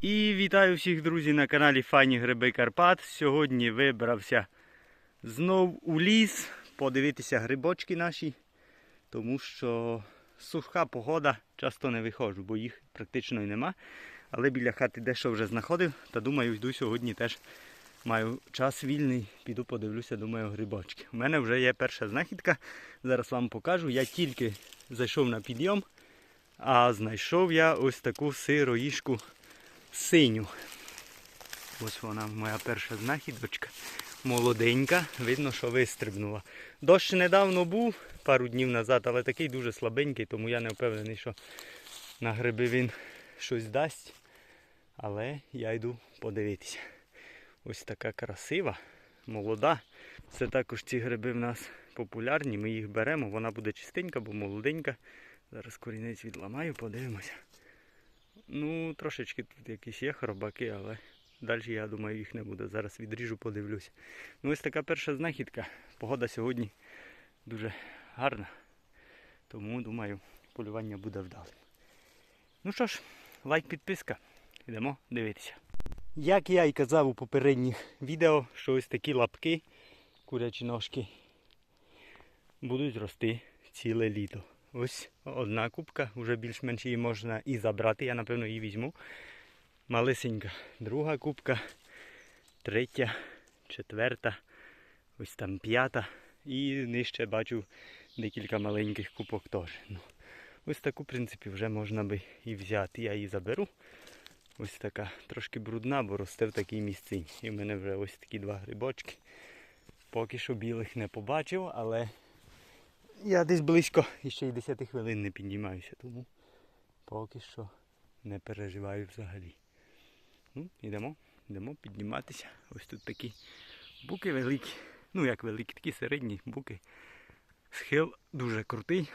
І вітаю всіх друзі на каналі Файні Гриби Карпат. Сьогодні вибрався знов у ліс подивитися грибочки наші, тому що суха погода, часто не виходжу, бо їх практично і нема. Але біля хати дещо вже знаходив, та думаю, йду сьогодні теж маю час вільний, піду подивлюся, думаю, грибочки. У мене вже є перша знахідка. Зараз вам покажу. Я тільки зайшов на підйом, а знайшов я ось таку сироїшку синю. Ось вона моя перша знахідочка. Молоденька, видно, що вистрибнула. Дощ недавно був, пару днів назад, але такий дуже слабенький, тому я не впевнений, що на гриби він щось дасть. Але я йду подивитися. Ось така красива, молода. Це також ці гриби в нас популярні. Ми їх беремо, вона буде чистенька, бо молоденька. Зараз корінець відламаю, подивимося. Ну, трошечки тут якісь є хробаки, але далі я думаю їх не буде. Зараз відріжу, подивлюся. Ну ось така перша знахідка. Погода сьогодні дуже гарна. Тому думаю, полювання буде вдалим. Ну що ж, лайк, підписка. Йдемо дивитися. Як я і казав у попередніх відео, що ось такі лапки, курячі ножки, будуть рости ціле літо. Ось одна кубка, вже більш-менш її можна і забрати, я напевно її візьму. Малесенька. Друга кубка, третя, четверта, ось там п'ята. І нижче бачу декілька маленьких кубок теж. Ну, ось таку, в принципі, вже можна би і взяти. Я її заберу. Ось така трошки брудна, бо росте в такій місцині. І в мене вже ось такі два грибочки. Поки що білих не побачив, але я десь близько ще й 10 хвилин не піднімаюся, тому поки що не переживаю взагалі. Ну, йдемо, йдемо підніматися. Ось тут такі буки великі. Ну як великі, такі середні буки. Схил дуже крутий.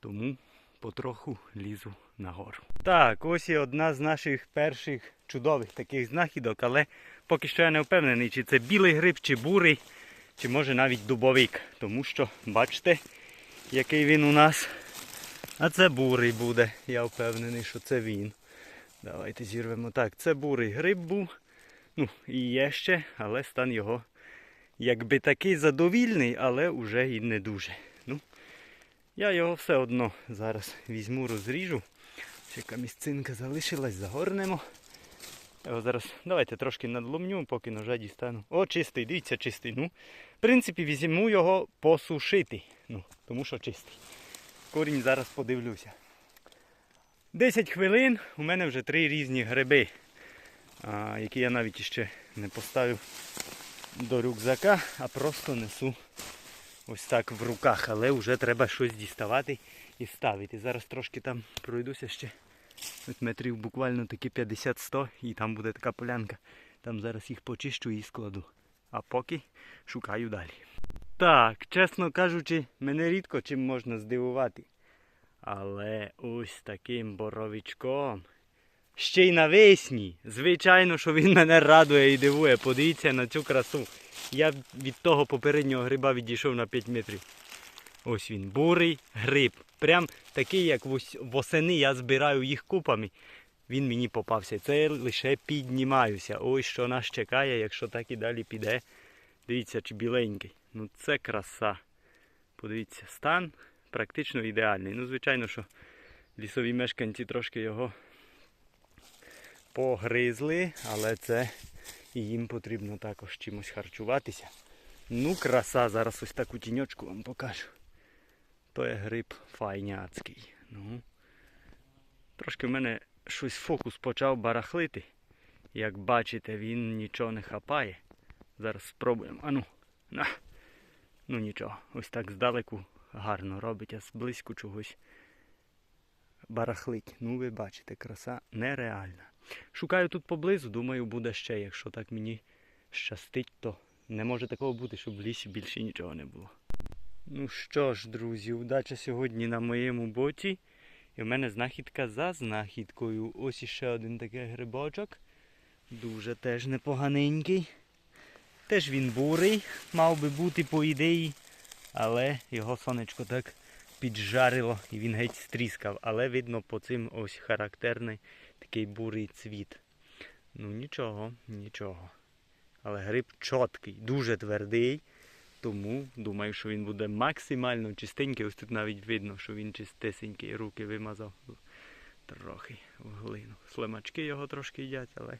Тому потроху лізу нагору. Так, ось і одна з наших перших чудових таких знахідок, але поки що я не впевнений, чи це білий гриб, чи бурий, чи може навіть дубовик. Тому що, бачите, який він у нас. А це бурий буде. Я впевнений, що це він. Давайте зірвемо так. Це бурий гриб був. Ну, і є ще, але стан його якби такий задовільний, але вже і не дуже. Ну, я його все одно зараз візьму, розріжу. Ще місцинка залишилась, загорнемо. Його зараз давайте трошки надломню, поки ножа дістану. О, чистий, дивіться, чистий. Ну, в принципі, візьму його посушити. Ну, тому що чистий. Корінь зараз подивлюся. 10 хвилин у мене вже три різні гриби, які я навіть ще не поставив до рюкзака, а просто несу ось так в руках. Але вже треба щось діставати і ставити. Зараз трошки там пройдуся ще. Ось метрів буквально таки 50-100 і там буде така полянка. Там зараз їх почищу і складу. А поки шукаю далі. Так, чесно кажучи, мене рідко чим можна здивувати. Але ось таким боровичком. Ще й навесні. Звичайно, що він мене радує і дивує. Подивіться на цю красу. Я від того попереднього гриба відійшов на 5 метрів. Ось він, бурий гриб. Прям такий, як восени я збираю їх купами. Він мені попався. Це лише піднімаюся. Ось що нас чекає, якщо так і далі піде. Дивіться, чи біленький. Ну це краса. Подивіться, стан практично ідеальний. Ну, звичайно, що лісові мешканці трошки його погризли, але це і їм потрібно також чимось харчуватися. Ну, краса, зараз ось таку тіньочку вам покажу. То є гриб файняцький. Ну, трошки в мене щось фокус почав барахлити. Як бачите, він нічого не хапає. Зараз спробуємо. Ану. На. Ну нічого. Ось так здалеку гарно робить, а зблизьку чогось барахлить. Ну ви бачите, краса нереальна. Шукаю тут поблизу, думаю, буде ще. Якщо так мені щастить, то не може такого бути, щоб в лісі більше нічого не було. Ну що ж, друзі, удача сьогодні на моєму боці. І в мене знахідка за знахідкою. Ось іще один такий грибочок. Дуже теж непоганенький. Теж він бурий, мав би бути по ідеї, але його сонечко так піджарило і він геть стріскав. Але видно по цим ось характерний такий бурий цвіт. Ну нічого, нічого. Але гриб чіткий, дуже твердий. Тому думаю, що він буде максимально чистенький. Ось тут навіть видно, що він чистесенький, руки вимазав трохи в глину. Слимачки його трошки їдять, але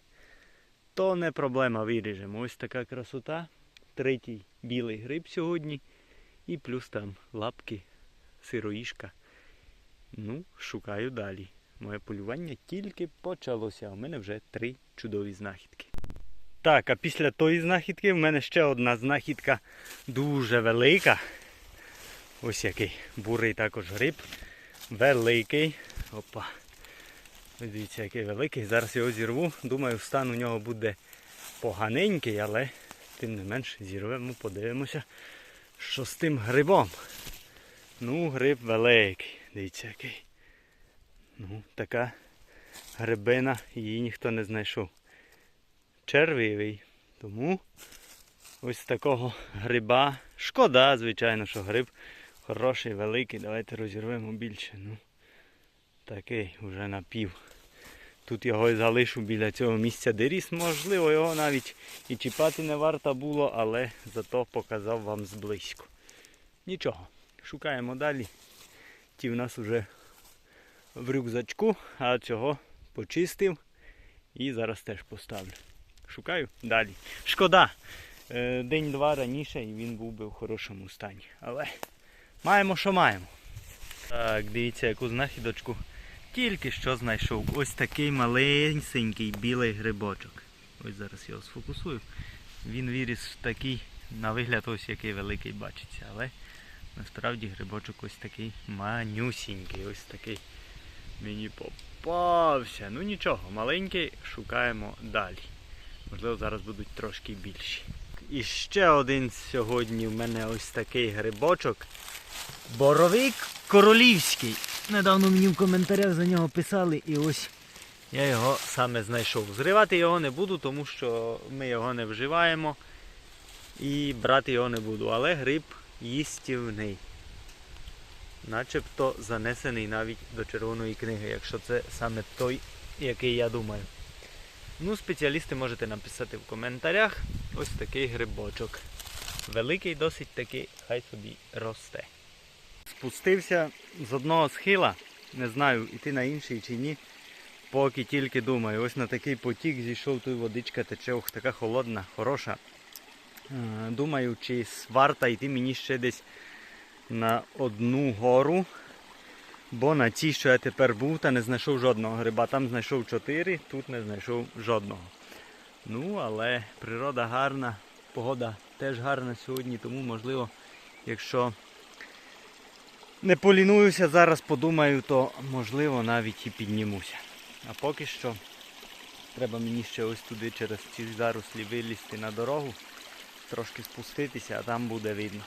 то не проблема, виріжемо. Ось така красота. Третій білий гриб сьогодні. І плюс там лапки, сироїшка. Ну, шукаю далі. Моє полювання тільки почалося. У мене вже три чудові знахідки. Так, а після тої знахідки в мене ще одна знахідка дуже велика. Ось який бурий також гриб. Великий. Опа. Дивіться, який великий. Зараз його зірву. Думаю, стан у нього буде поганенький, але тим не менш зірвемо, подивимося, що з тим грибом. Ну, гриб великий. Дивіться який. Ну, така грибина, її ніхто не знайшов. Червивий. Тому ось такого гриба. Шкода, звичайно, що гриб хороший, великий. Давайте розірвемо більше. Ну, такий вже напів. Тут його і залишу біля цього місця, де ріс. Можливо, його навіть і чіпати не варто було, але зато показав вам зблизьку. Нічого, шукаємо далі. Ті в нас вже в рюкзачку, а цього почистив і зараз теж поставлю. Шукаю далі. Шкода. Е, День-два раніше і він був би в хорошому стані. Але маємо, що маємо. Так, дивіться, яку знахідочку тільки що знайшов. Ось такий малесенький білий грибочок. Ось зараз його сфокусую. Він виріс такий, на вигляд ось який великий бачиться, але насправді грибочок ось такий манюсінький, ось такий мені попався. Ну нічого, маленький, шукаємо далі. Можливо, зараз будуть трошки більші. І ще один сьогодні в мене ось такий грибочок. Боровик королівський. Недавно мені в коментарях за нього писали і ось я його саме знайшов. Зривати його не буду, тому що ми його не вживаємо і брати його не буду. Але гриб їстівний. Начебто занесений навіть до червоної книги, якщо це саме той, який я думаю. Ну, спеціалісти можете написати в коментарях. Ось такий грибочок. Великий досить таки, хай собі росте. Спустився з одного схила, не знаю, іти на інший чи ні. Поки тільки думаю, ось на такий потік зійшов, тут водичка тече, ох, така холодна, хороша. Е, Думаю, чи варто йти мені ще десь на одну гору. Бо на цій, що я тепер був, та не знайшов жодного гриба. Там знайшов чотири, тут не знайшов жодного. Ну, але природа гарна, погода теж гарна сьогодні, тому можливо, якщо не полінуюся, зараз подумаю, то можливо навіть і піднімуся. А поки що треба мені ще ось туди через ці зарослі вилізти на дорогу, трошки спуститися, а там буде видно.